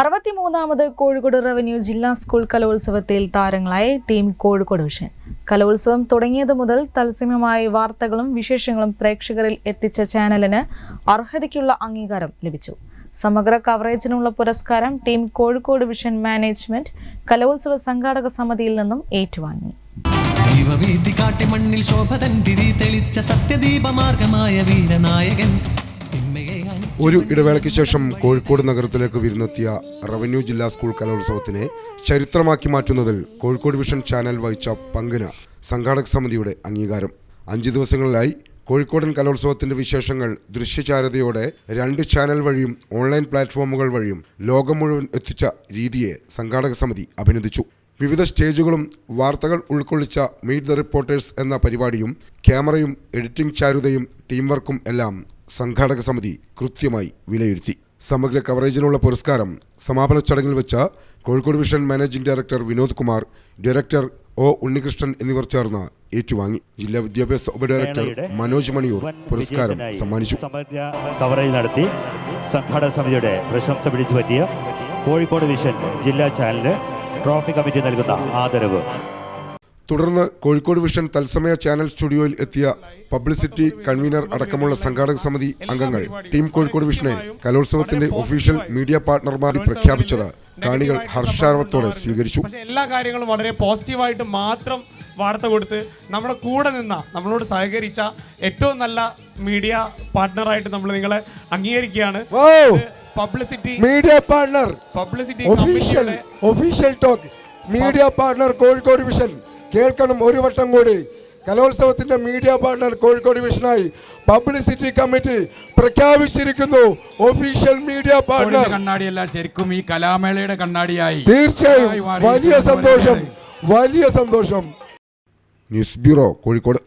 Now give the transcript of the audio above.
അറുപത്തിമൂന്നാമത് Kozhikode revenue ജില്ലാ school കലോത്സവത്തിൽ താരങ്ങളായി ടീം കോഴിക്കോട് വിഷൻ. കലോത്സവം തുടങ്ങിയത് മുതൽ തത്സമയമായി വാർത്തകളും വിശേഷങ്ങളും പ്രേക്ഷകരിൽ എത്തിച്ച ചാനലിന് അർഹതയ്ക്കുള്ള അംഗീകാരം ലഭിച്ചു. സമഗ്ര കവറേജിനുള്ള പുരസ്കാരം ടീം കോഴിക്കോട് വിഷൻ മാനേജ്മെന്റ് കലോത്സവ സംഘാടക സമിതിയിൽ നിന്നും ഏറ്റുവാങ്ങി. കാട്ടി മണ്ണിൽ ശോഭതൻ തിരി തെളിച്ച സത്യദീപമാർഗമായ വീരനായകൻ. ഒരു ഇടവേളയ്ക്ക് ശേഷം കോഴിക്കോട് നഗരത്തിലേക്ക് വിരുന്നെത്തിയ റവന്യൂ ജില്ലാ സ്കൂൾ കലോത്സവത്തിനെ ചരിത്രമാക്കി മാറ്റുന്നതിൽ കോഴിക്കോട് വിഷൻ ചാനൽ വഹിച്ച പങ്കിന് സംഘാടക സമിതിയുടെ അംഗീകാരം. അഞ്ച് ദിവസങ്ങളിലായി കോഴിക്കോടൻ കലോത്സവത്തിന്റെ വിശേഷങ്ങൾ ദൃശ്യചാരതയോടെ രണ്ട് ചാനൽ വഴിയും ഓൺലൈൻ പ്ലാറ്റ്ഫോമുകൾ വഴിയും ലോകം മുഴുവൻ എത്തിച്ച രീതിയെ സംഘാടക സമിതി അഭിനന്ദിച്ചു. വിവിധ സ്റ്റേജുകളും വാർത്തകൾ ഉൾക്കൊള്ളിച്ച മീറ്റ് ദ റിപ്പോർട്ടേഴ്സ് എന്ന പരിപാടിയും ക്യാമറയും എഡിറ്റിംഗ് ചാരുതയും ടീം വർക്കും എല്ലാം സംഘാടക സമിതി കൃത്യമായി വിലയിരുത്തി. സമഗ്ര കവറേജിനുള്ള പുരസ്കാരം സമാപന ചടങ്ങിൽ വെച്ച Kozhikode vision managing director Vinod Kumar director O Unnikrishnan എന്നിവർ ചേർന്ന് ഏറ്റുവാങ്ങി. ജില്ലാ വിദ്യാഭ്യാസ ഉപഡയറക്ടർ മനോജ് മണിയൂർ പുരസ്കാരം സമ്മാനിച്ചു. സമഗ്ര കവറേജ് നടത്തി സംഘാടക സമിതിയുടെ പ്രശംസ പിടിച്ചു പറ്റിയ കോഴിക്കോട് വിഷൻ ജില്ലാ ചാനലിന് ട്രോഫി കമ്മിറ്റി നൽകുന്ന ആദരവ്. തുടർന്ന് കോഴിക്കോട് വിഷൻ തത്സമയ ചാനൽ സ്റ്റുഡിയോയിൽ എത്തിയ പബ്ലിസിറ്റി കൺവീനർ അടക്കമുള്ള സംഘാടക സമിതി അംഗങ്ങൾ ടീം കോഴിക്കോട് വിഷനെ കലോത്സവത്തിന്റെ ഒഫീഷ്യൽ മീഡിയ പാർട്ണർമാരി പ്രഖ്യാപിച്ചത് കാണികൾ ഹർഷാരവത്തോടെ സ്വീകരിച്ചു. പക്ഷെ എല്ലാ കാര്യങ്ങളും വളരെ പോസിറ്റീവായിട്ട് മാത്രം വാർത്ത കൊടുത്ത് നമ്മുടെ കൂടെ നിന്ന നമ്മളോട് സഹകരിച്ച ഏറ്റവും നല്ല മീഡിയ പാർട്ട്ണറായിട്ട് നമ്മൾ നിങ്ങളെ അംഗീകരിക്കുകയാണ്. Publicity media partner. Publicity official official talk. Media partner Kozhikode vision. കേൾക്കണം ഒരു വട്ടം കൂടി. കലോത്സവത്തിന്റെ മീഡിയ പാർട്ണർ കോഴിക്കോട് ഡിവിഷനായി പബ്ലിസിറ്റി കമ്മിറ്റി പ്രഖ്യാപിച്ചിരിക്കുന്നു. ഒഫീഷ്യൽ മീഡിയ പാർട്ണർ കണ്ണാടി കണ്ണാടിയല്ല ശരിക്കും ഈ കലാമേളയുടെ കണ്ണാടിയായി. തീർച്ചയായും. വലിയ സന്തോഷം. വലിയ സന്തോഷം. News bureau Kozhikode.